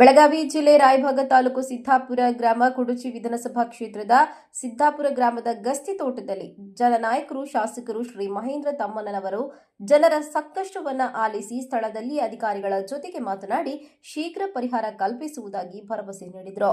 ಬೆಳಗಾವಿ ಜಿಲ್ಲೆ ರಾಯಭಾಗ ತಾಲೂಕು ಸಿದ್ದಾಪುರ ಗ್ರಾಮ ಕುಡುಚಿ ವಿಧಾನಸಭಾ ಕ್ಷೇತ್ರದ ಸಿದ್ದಾಪುರ ಗ್ರಾಮದ ಗಸ್ತಿ ತೋಟದಲ್ಲಿ ಜನನಾಯಕರು ಶಾಸಕರು ಶ್ರೀ ಮಹೇಂದ್ರ ತಮ್ಮನವರು ಜನರ ಸಂಕಷ್ಟವನ್ನು ಆಲಿಸಿ ಸ್ಥಳದಲ್ಲಿ ಅಧಿಕಾರಿಗಳ ಜೊತೆಗೆ ಮಾತನಾಡಿ ಶೀಘ್ರ ಪರಿಹಾರ ಕಲ್ಪಿಸುವುದಾಗಿ ಭರವಸೆ ನೀಡಿದರು.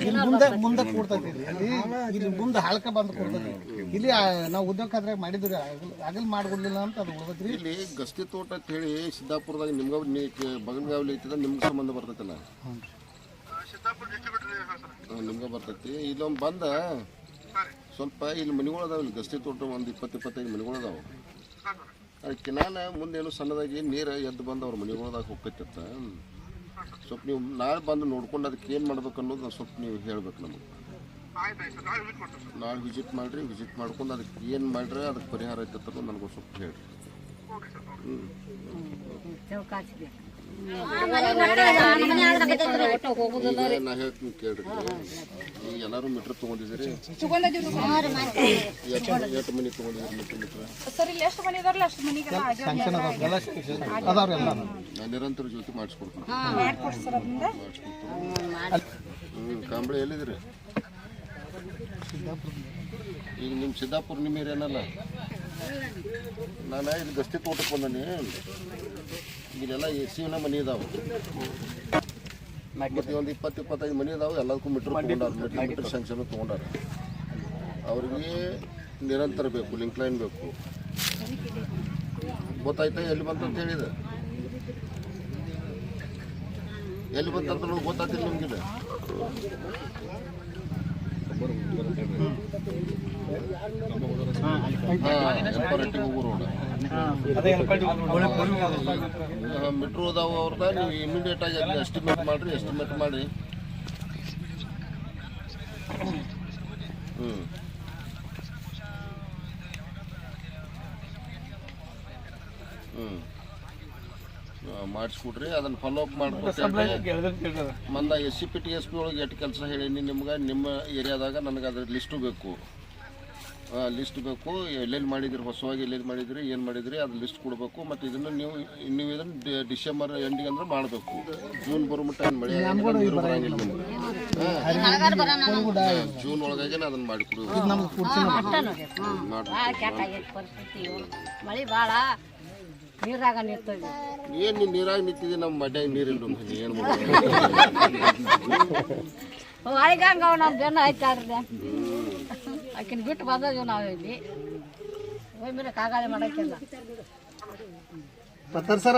ಇಲ್ಲಿ ಮುಂದೆ ಮುಂದೆ ಕೂಡ್ತೈತಿ ಇಲ್ಲಿ. ಇಲ್ಲಿ ಮುಂದೆ ಹಾಳ್ಕ ಬಂದು ಕೂಡ್ತೈತಿ. ಇಲ್ಲಿ ನಾವು ಉದ್ಯೋಗ ಖಾತ್ರಿ ಮಾಡಿದ್ವಿ ಆಗಲ್ ಮಾಡ್ಕೊಡ್ಲಿಲ್ಲ ಅಂತ ಅದು ಉಳ್ದೈತ್ರಿ ಇಲ್ಲಿ ಗಸ್ತಿ ತೋಟ ಅಂತ ಹೇಳಿ ಸಿದ್ದಾಪುರದಾಗ ನಿಮ್ಗ ಬಗನ್ಗಾವಲಿ ಐತಿದ ನಿಮ್ಗೆ ಸಂಬಂಧ ಬರ್ತೈತಲ್ಲ? ನಿಮ್ಗೆ ಬರ್ತೈತಿ. ಇಲ್ಲೊಂದು ಬಂದ ಸ್ವಲ್ಪ ಇಲ್ಲಿ ಮನೆಗಳು ಅದಾವ ಇಲ್ಲಿ ಗಸ್ತಿ ತೋಟ ಒಂದು ಇಪ್ಪತ್ತು ಇಪ್ಪತ್ತೈದು ಮನೆಗಳು ಅದಾವ. ಅದಕ್ಕೆ ನಾನು ಮುಂದೇನು ಸಣ್ಣದಾಗಿ ನೀರು ಎದ್ದು ಬಂದು ಅವ್ರ ಮನೆಗಳದಾಗ ಹೋಗ್ತೈತಿತ್ತ ಸ್ವಲ್ಪ ನೀವು ನಾಳೆ ಬಂದು ನೋಡ್ಕೊಂಡು ಅದಕ್ಕೆ ಏನು ಮಾಡ್ಬೇಕು ಅನ್ನೋದು ಸ್ವಲ್ಪ ನೀವು ಹೇಳ್ಬೇಕು ನಮಗೆ. ನಾಳೆ ವಿಸಿಟ್ ಮಾಡಿರಿ ವಿಸಿಟ್ ಮಾಡ್ಕೊಂಡು ಅದಕ್ಕೆ ಏನು ಮಾಡ್ರಿ ಅದಕ್ಕೆ ಪರಿಹಾರ ಐತೆ ಅನ್ನೋದು ನನಗೆ ಸ್ವಲ್ಪ ಹೇಳಿ ಚೌಕಾಸಿ ಈಗ ನಾ ಹೇಳ್ತೀನಿ ಕೇಳ್ರಿ ಈಗ ಎಲ್ಲರೂ ಮೀಟ್ರ್ ತೊಗೊಂಡಿದ್ದೀರಿ ಎಷ್ಟು ಮನೆ ತೊಗೊಂಡಿದ್ದೀರಿ ಮೀಟ್ರ್ ಮೀಟ್ರ್ ನಾನು ನಿರಂತರ ಜ್ಯೋತಿ ಮಾಡಿಸ್ಕೊಡ್ತೀನಿ. ಹ್ಞೂ ಕಾಂಬಳೆ ಎಲ್ಲಿದ್ದೀರಿ? ಈಗ ನಿಮ್ಮ ಸಿದ್ದಾಪುರ ನಿಮ್ಮ ಏರಿಯಾನಲ್ಲ? ನಾನು ಇಲ್ಲಿ ಗಸ್ತಿ ತೋಟಕ್ಕೆ ಬಂದನಿ. ಇಲ್ಲೆಲ್ಲ ಎ ಸಿನ ಮನೆ ಇದಾವೆ. ಮತ್ತೆ ಒಂದು ಇಪ್ಪತ್ತು ಇಪ್ಪತ್ತೈದು ಮನೆ ಇದಾವೆ ಎಲ್ಲದಕ್ಕೂ ಮೀಟ್ರ್ ತೊಗೊಂಡಾರ ಮೀಟ್ರ್ ಮೀಟ್ರ್ ಸ್ಯಾಂಕ್ಷನ್ ತೊಗೊಂಡಾರ. ಅವ್ರಿಗೆ ನಿರಂತರ ಬೇಕು ಲಿಂಕ್ ಲೈನ್ ಬೇಕು. ಗೊತ್ತಾಯ್ತ ಎಲ್ಲಿ ಬಂತಂತ ಹೇಳಿದೆ? ಎಲ್ಲಿ ಬಂತಂತ ನೋಡಿ ಗೊತ್ತಾಗ್ತಿಲ್ಲ ನಿಮ್ಗೆ ರೆಟ್ಟಿ ಹೋಗೋ ರೋಡ್ ಮೆಟ್ರೋ ಅದಾವ ಅವ್ರದ ನೀವು ಇಮಿಡಿಯೇಟ್ ಆಗಿ ಅಲ್ಲಿ ಎಸ್ಟಿಮೇಟ್ ಮಾಡ್ರಿ ಎಸ್ಟಿಮೇಟ್ ಮಾಡಿ ಹ್ಞೂ ಹ್ಞೂ ಮಾಡಿಸ್ಕೊಡ್ರಿ ಅದನ್ನ ಫಾಲೋ ಅಪ್ ಮಾಡ್ಕೊಡ್ತೇವೆ ಮಂದ S C P T S P ಒಳಗೆ ಎಷ್ಟು ಕೆಲಸ ಹೇಳೀನಿ ನಿಮ್ಗೆ ನಿಮ್ಮ ಏರಿಯಾದಾಗ ನನಗೆ ಅದ್ರ ಲಿಸ್ಟು ಬೇಕು. ಲಿಸ್ಟ್ ಬೇಕು ಎಲ್ಲೆಲ್ಲಿ ಮಾಡಿದ್ರಿ ಹೊಸವಾಗಿ ಎಲ್ಲೆಲ್ಲಿ ಮಾಡಿದ್ರಿ ಏನು ಮಾಡಿದ್ರಿ ಅದು ಲಿಸ್ಟ್ ಕೊಡಬೇಕು ಮತ್ತು ಇದನ್ನು ನೀವು ನೀವು ಇದನ್ನು ಡಿಸೆಂಬರ್ ಎಂಡಿಗೆ ಅಂದ್ರೆ ಮಾಡಬೇಕು ಜೂನ್ ಬರೋ ಮಟ್ಟ ಏನು ಮಳೆ ಆಗಿಲ್ಲ, ನೀರು ಬರಂಗಿಲ್ಲ ನಿಮ್ಗೆ ಹಾಂ. ಜೂನ್ ಒಳಗಾಗಿ ಅದನ್ನು ಮಾಡಿಕೊಡಿ ನೀರಾಗ ನಿಂತೈತಿ ಏನು ನೀನು ನೀರಾಗಿ ನಿಂತಿದ್ದೆ ನಮ್ಮ ಮಡ್ಯಾಗ ನೀರಿಲ್ಲ ಏನು ಮಾಡಿ ಒಳಗಂಗ ಅವ್ನ ನಮ್ಮ ಬೆನ್ನ ಆಯ್ತಾಡ್ರಿ ಆಕಿನ ಬಿಟ್ಟು ಬಂದೀವಿ ನಾವು ಇಲ್ಲಿ. ಒಮ್ಮೆ ಕಾಗಾಳಿ ಮಾಡೋಕ್ಕಿಲ್ಲ. ಸರ?